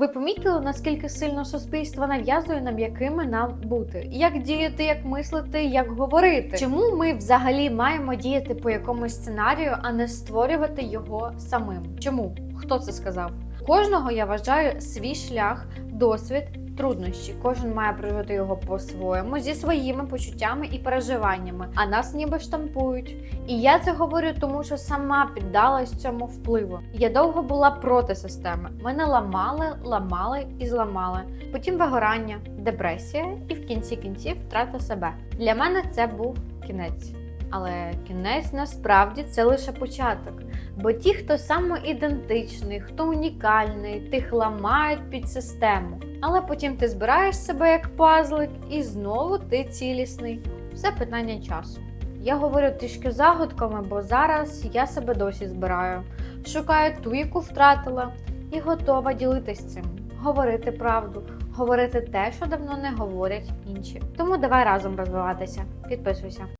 Ви помітили, наскільки сильно суспільство нав'язує нам, якими нам бути, як діяти, як мислити, як говорити? Чому ми взагалі маємо діяти по якомусь сценарію, а не створювати його самим? Чому? Хто це сказав? Кожного я вважаю свій шлях, досвід, труднощі. Кожен має прожити його по-своєму зі своїми почуттями і переживаннями, а нас ніби штампують. І я це говорю, тому що сама піддалась цьому впливу. Я довго була проти системи. Мене ламали, ламали і зламали. Потім вигорання, депресія і в кінці кінців втрата себе. Для мене це був кінець. Але кінець насправді це лише початок. Бо ті, хто самоідентичний, хто унікальний, тих ламають під систему. Але потім ти збираєш себе як пазлик, і знову ти цілісний. Все питання часу. Я говорю трішки загадками, бо зараз я себе досі збираю. Шукаю ту, яку втратила, і готова ділитись цим, говорити правду, говорити те, що давно не говорять інші. Тому давай разом розвиватися. Підписуйся.